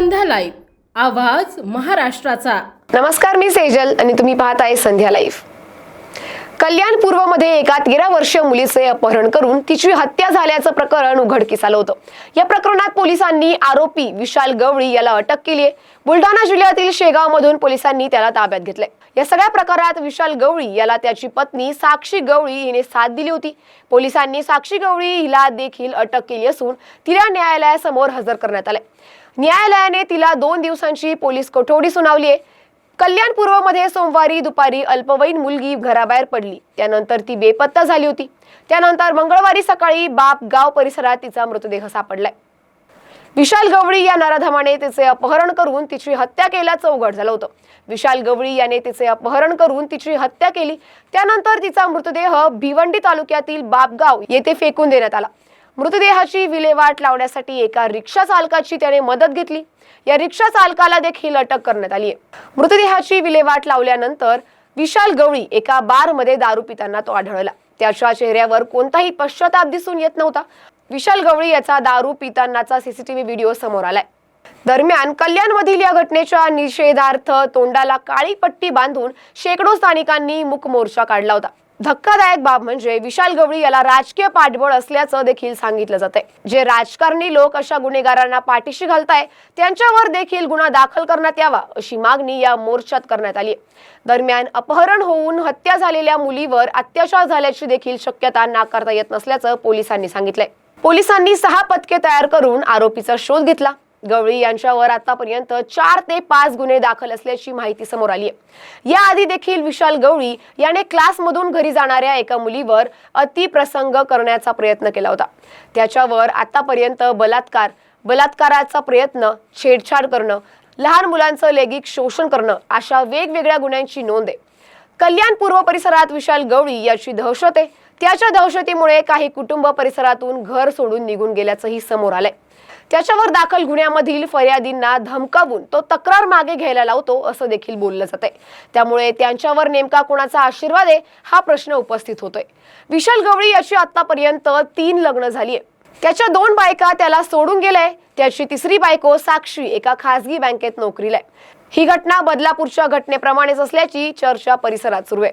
संध्या live. आवाज महाराष्ट्राचा. नमस्कार मी सेजल आणि तुम्ही पाहताय संध्या लाईव्ह. कल्याण पूर्वमध्ये एका तेरा वर्ष मुलीचे अपहरण करून तिची हत्या झाल्याचं प्रकरण उघडकीस आलं होतं. या प्रकरणात पोलिसांनी आरोपी विशाल गवळी याला अटक केली आहे. बुलढाणा जिल्ह्यातील शेगाव मधून पोलिसांनी त्याला ताब्यात घेतलंय. या सगळ्या प्रकारात विशाल गवळी याला त्याची पत्नी साक्षी गवळी हिने साथ दिली होती. पोलिसांनी साक्षी गवळी हिला देखील अटक केली असून तिला न्यायालयासमोर हजर करण्यात आलंय. न्यायालयाने तिला दोन दिवसांची पोलीस कोठडी सुनावली आहे. कल्याण पूर्वमध्ये सोमवारी दुपारी अल्पवयीन मुलगी घराबाहेर पडली. त्यानंतर ती बेपत्ता झाली होती. त्यानंतर मंगळवारी सकाळी बाप गाव परिसरात तिचा मृतदेह सापडलाय. विशाल गवळी या नराधमाने तिचे अपहरण करून तिची हत्या केल्याचं उघड झालं होतं. विशाल गवळी याने तिचे अपहरण करून तिची हत्या केली. त्यानंतर तिचा मृतदेह भिवंडी तालुक्यातील बापगाव येथे फेकून देण्यात आला. मृतदेहाची विल्हेवाट लावण्यासाठी एका रिक्षा चालकाची त्याने मदत घेतली. या रिक्षा चालकाला देखील अटक करण्यात आली आहे. मृतदेहाची विल्हेवाट लावल्यानंतर विशाल गवळी एका बारमध्ये दारू पिताना तो आढळला. त्याच्या चेहऱ्यावर कोणताही पश्चाताप दिसून येत नव्हता. विशाल गवळी याचा दारू पितानाचा सीसीटीव्ही व्हिडिओ समोर आलाय. दरम्यान कल्याणमधील या घटनेच्या निषेधार्थ तोंडाला काळी पट्टी बांधून शेकडो स्थानिकांनी मूक मोर्चा काढला होता. धक्कादायक बाब म्हणजे विशाल गवळी याला राजकीय पाठबळ असल्याचं देखील सांगितलं जात आहे जे राजकारणी लोक अशा गुन्हेगारांना पाठीशी घालताय त्यांच्यावर देखील गुन्हा दाखल करण्यात यावा अशी मागणी या मोर्चात करण्यात आली आहे दरम्यान अपहरण होऊन हत्या झालेल्या मुलीवर अत्याचार झाल्याची देखील शक्यता नाकारता येत नसल्याचं पोलिसांनी सांगितलंय. पोलिसांनी सहा पथके तयार करून आरोपीचा शोध घेतला. गवळी यांच्यावर आतापर्यंत चार ते पाच गुन्हे दाखल असल्याची माहिती समोर आली आहे याआधी देखील विशाल गवळी याने क्लासमधून घरी जाणाऱ्या एका मुलीवर अतिप्रसंग करण्याचा प्रयत्न केला होता. त्याच्यावर आतापर्यंत बलात्कार बलात्काराचा प्रयत्न छेडछाड करणं लहान मुलांचं लैंगिक शोषण करणं अशा वेगवेगळ्या गुन्ह्यांची नोंद आहे. कल्याण पूर्व परिसरात विशाल गवळी याची दहशत आहे. त्याच्या दहशतीमुळे काही कुटुंब परिसरातून घर सोडून निघून गेल्याचंही समोर आलंय. त्याच्यावर दाखल गुन्ह्यामधील फर्यादींना धमकावून तो तक्रार मागे घ्यायला लावतो असं देखील बोललं जाते त्यामुळे त्यांच्यावर नेमका कोणाचा आशीर्वाद आहे हा प्रश्न उपस्थित होतोय. विशाल गवळी याची आतापर्यंत तीन लग्न झाली आहे त्याच्या दोन बायका त्याला सोडून गेलाय त्याची तिसरी बायको साक्षी एका खासगी बँकेत नोकरीला आहे. ही घटना बदलापूरच्या घटनेप्रमाणेच असल्याची चर्चा परिसरात सुरू आहे.